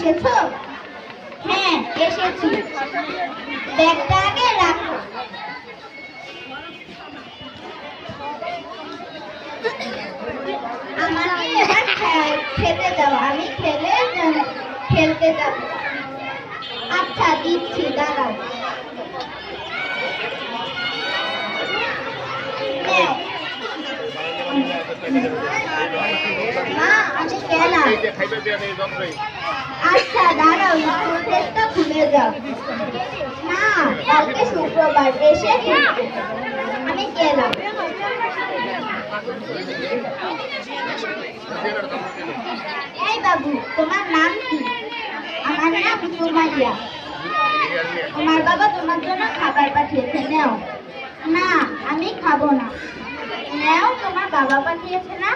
এসেছ? হ্যাঁ এসেছি। ব্যাগটা আগে রাখো। আমাকে খেতে দাও। আমি খেলে, খেলতে যাব। আচ্ছা দিচ্ছি, দাঁড়াও। নাও। মা আমি আচ্ছা দাঁড়াও স্কুল ড্রেসটা খুলে যাও না কালকে শুক্রবার এসে আমি গেলাম এই বাবু তোমার নাম কি আমার নাম সুমাইয়া তোমার বাবা তোমার জন্য খাবার পাঠিয়েছে নাও না, আমি খাব না নাও, তোমার বাবা পাঠিয়েছে না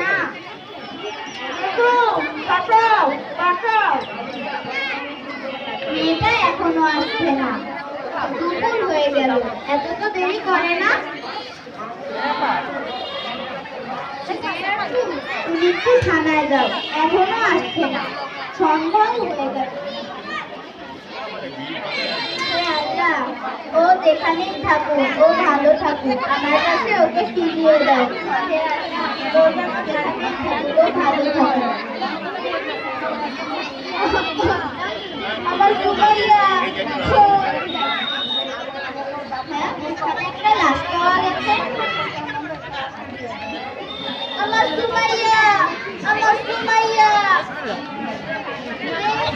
না। এখনও আসছে না। দুপুর হয়ে গেল। এত তো তুমি একটু থানায় এখনও আসছে না। সন্ধ্যাও হয়ে গেল। ও যেখানেই থাকুক, ও ভালো থাকুক। আমার কাছে ওকে ফিরিয়ে দাও। আমার গেছে আমার সুমাইয়া আমার সুমাইয়া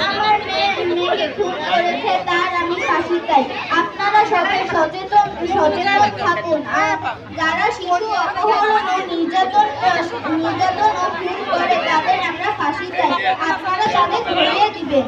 আমার মেয়েকে খুন করেছে তার আমি ফাঁসি চাই আপনারা সবাই সচেতন সচেতন থাকুন। আর যারা শিশু অপহরণ নির্যাতন নির্যাতন ও করে তাদের আমরা ফাঁসি চাই। আপনারা তাদের ধরিয়ে দিবেন।